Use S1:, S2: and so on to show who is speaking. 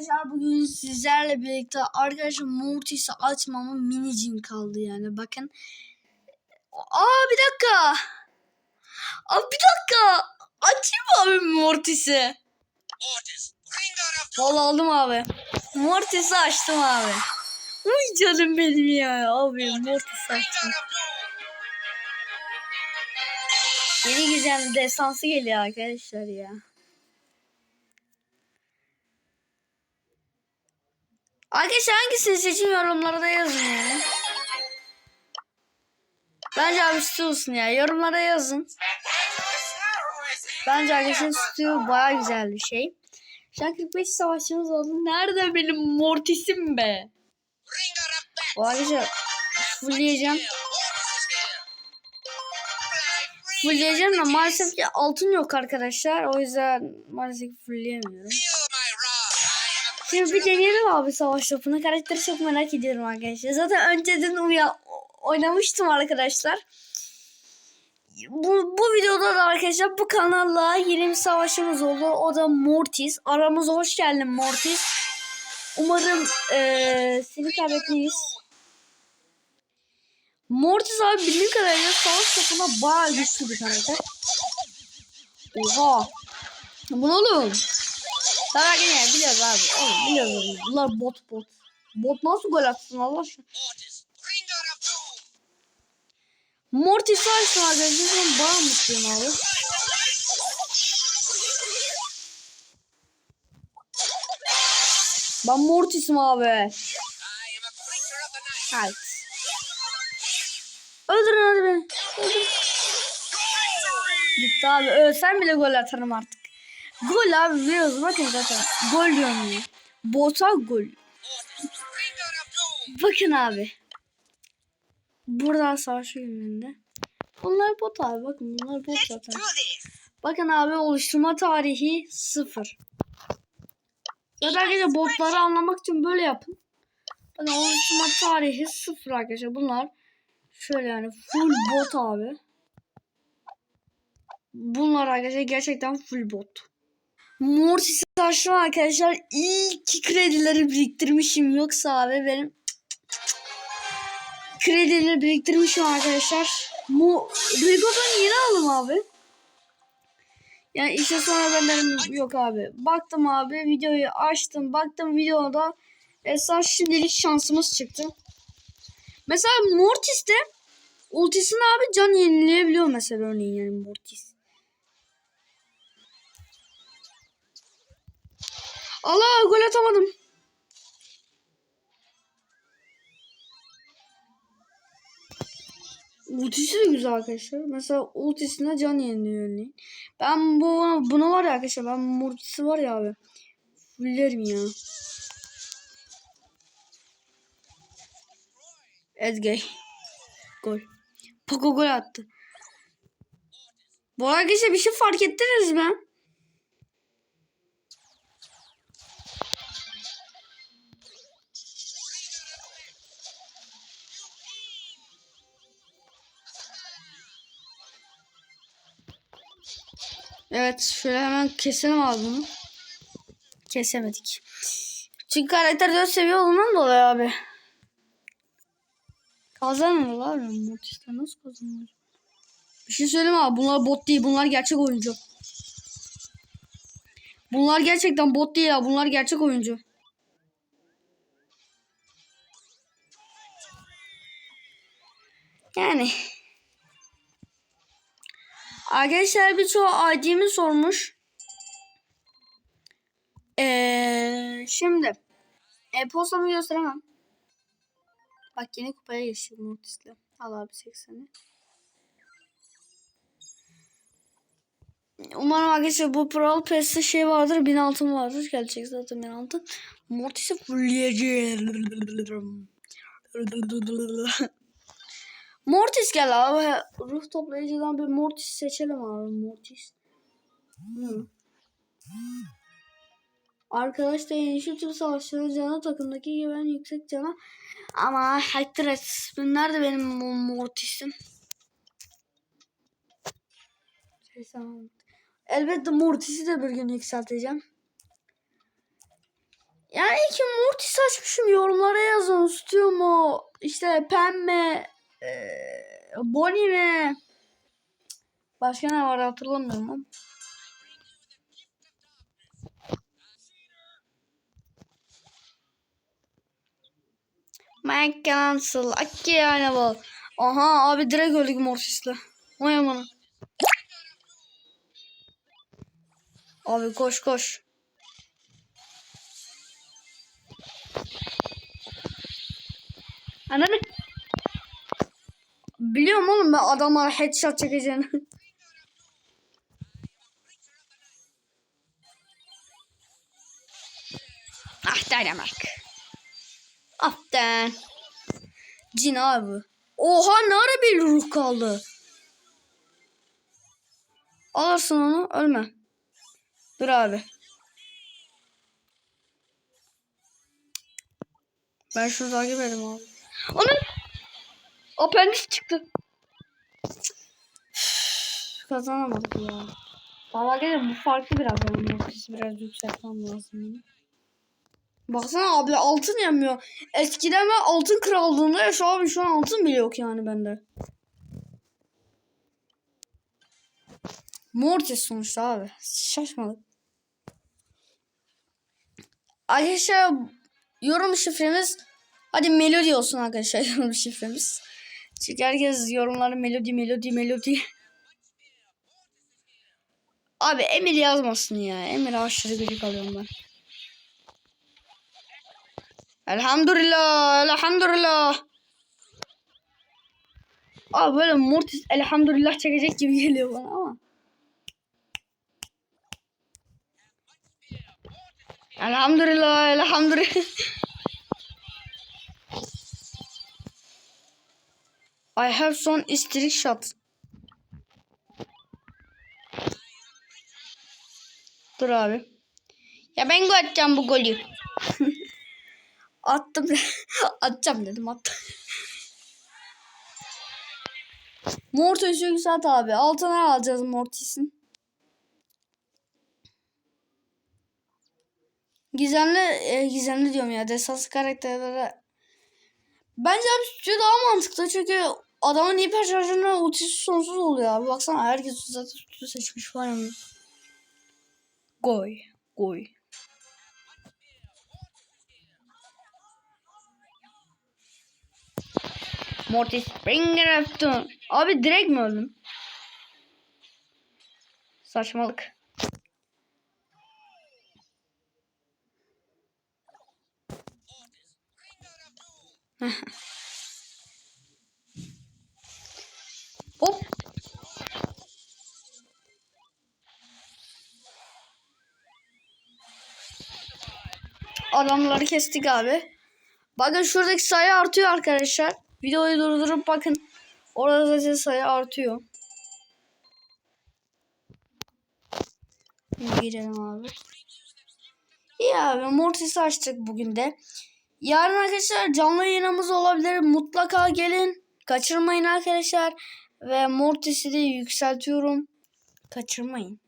S1: Arkadaşlar bugün sizlerle birlikte arkadaşlar Mortis'i açmamın minicin kaldı yani bakın. Aa bir dakika. Aa bir dakika. Açayım abi Mortis'i.
S2: Mortis,
S1: aldım abi. Mortis'i açtım abi. Uy canım benim ya. Abi Mortis'i açtım. Yeni güzel destansı geliyor arkadaşlar ya. Arkadaşlar hangisini seçin yorumlara da yazın yani. Bence abi Stu olsun ya. Yorumlara yazın. Bence arkadaşlar Stu baya güzel bir şey. Şu an 45 savaşçımız oldu. Nerede benim Mortis'im be? Bu arkadaşlar fullleyeceğim. Fullleyeceğim de maalesef ki altın yok arkadaşlar. O yüzden maalesef fullleyemiyorum. Şimdi bir deneyelim abi savaş topunu. Karakteri çok merak ediyorum arkadaşlar. Zaten önceden uya oynamıştım arkadaşlar. Bu, bu videoda da arkadaşlar bu kanalla yeni bir savaşımız oldu. O da Mortis. Aramıza hoş geldin Mortis. Umarım eee, seni kaybetmeyiz. Mortis abi bildiğim kadarıyla savaş topunda bayağı güçlü bir karakter. Oha. Bu ne oğlum? Tamam yine biliyoruz abi. Oğlum biliyoruz. Bunlar bot bot. Bot nasıl gol atsın Allah aşkına.
S2: Mortis,
S1: açtım arkadaşlar. Ben bayağı mutluyum abi. Ben Mortis'im abi. Hayt. Öldürün hadi beni. Öldürün. Bitti abi. Ölsem bile gol atarım artık. Gol abi biliyoruz. Bakın zaten. Gol diyorum. Bota gol. Bakın abi. Burada savaş gününde. Bunlar bot abi. Bakın bunlar bot zaten. Bakın abi oluşturma tarihi sıfır. Zaten arkadaşlar botları anlamak için böyle yapın. Bakın oluşturma tarihi sıfır arkadaşlar. Bunlar şöyle yani full bot abi. Bunlar arkadaşlar gerçekten full bot. Mortis'i açtım arkadaşlar. İyi kredileri biriktirmişim. Yoksa abi benim kredileri biriktirmişim arkadaşlar. Mu Rigo'dan yeni aldım abi. Yani işte sonra ben dedim yok abi. Baktım abi videoyu açtım. Baktım videoda esas şimdilik şansımız çıktı. Mesela Mortis'te ultisini abi can yenileyebiliyor mesela örneğin yani Mortis. Allah gol atamadım. Ultisi de güzel arkadaşlar. Mesela ultisine can yeniliyor örneğin. Ben bu bunu var ya arkadaşlar ben multisi var ya abi. Fullerim ya. Edgey. Gol. Poco gol attı. Bu arkadaşlar bir şey fark ettiniz mi? Evet şöyle hemen keselim abi bunu. Kesemedik. Çünkü karakter 4 seviye olduğundan dolayı abi. Kazanır abi Mortis'ten nasıl kazanır? Bir şey söyleyeyim abi bunlar bot değil bunlar gerçek oyuncu. Bunlar gerçekten bot değil ya bunlar gerçek oyuncu. Yani Arkadaşlar birçoğu ID'mi sormuş. Ee, şimdi e-postamı gösteremem. Bak yeni kupaya geçtim Mortis'le. Al abi 80'i. Umarım arkadaşlar bu Brawl Pass'te şey vardır. 1000 altın vardır. Gelecek zaten 1000 altın. Mortis'i fullleyeceğim. Mortis gel abi. Ruh toplayıcıdan bir Mortis seçelim abi. Mortis. Hı. Arkadaş da yeni şu tür savaşçıların canı takımdaki gibi en yüksek cana. Ama et. Nerede benim Mortis'im? Elbette Mortis'i de bir gün yükselteceğim. ki Mortis açmışım yorumlara yazın. Stu mu? İşte pembe. Ee, Bonnie mi? Başka ne var hatırlamıyorum ama. Mike Cancel. Aki yani bu. Aha abi direkt öldük Mortis'le. Vay amına. Abi koş koş. Ananı. Biliyorum oğlum ben adamlara headshot çekeceğini. ah Dynamite. Aften. Cin abi. Oha ne ara bir ruh kaldı. Alırsın onu ölme. Dur abi. Ben şunu takip edeyim abi. Onun apendis çıktı. Kazanamadık ya. Valla gene bu farklı biraz. Mortis'i biraz yükseltmem lazım. Baksana abi altın yemiyor. Eskiden ben altın krallığında ya şu abi şu an altın bile yok yani bende. Mortis sonuçta abi. Şaşmadık. Arkadaşlar yorum şifremiz hadi melodi olsun arkadaşlar yorum şifremiz. Çünkü herkes yorumları melodi melodi melodi. Abi Emir yazmasın ya. Emir aşırı gıcık alıyorum ben. Elhamdülillah, elhamdülillah. Abi böyle Mortis elhamdülillah çekecek gibi geliyor bana ama. Elhamdülillah, elhamdülillah. I have son istrik shot. Dur abi. Ya ben gol atacağım bu golü. Attım. Atacağım dedim attım. Mortis yükselt abi. Altına alacağız Mortis'in. Gizemli, e, gizemli diyorum ya. Destansı karakterlere. Bence abi stüdyo daha mantıklı çünkü adamın hiper şarjına ultisi sonsuz oluyor abi. Baksana herkes zaten stüdyo seçmiş falan. Goy. Goy. Mortis Springer yaptın. Abi direkt mi öldüm? Saçmalık. Hop. Adamları kestik abi. Bakın şuradaki sayı artıyor arkadaşlar. Videoyu durdurup bakın. Orada zaten sayı artıyor. Girelim abi. İyi abi Mortis'i açtık bugün de. Yarın arkadaşlar canlı yayınımız olabilir. Mutlaka gelin. Kaçırmayın arkadaşlar. Ve Mortis'i de yükseltiyorum. Kaçırmayın.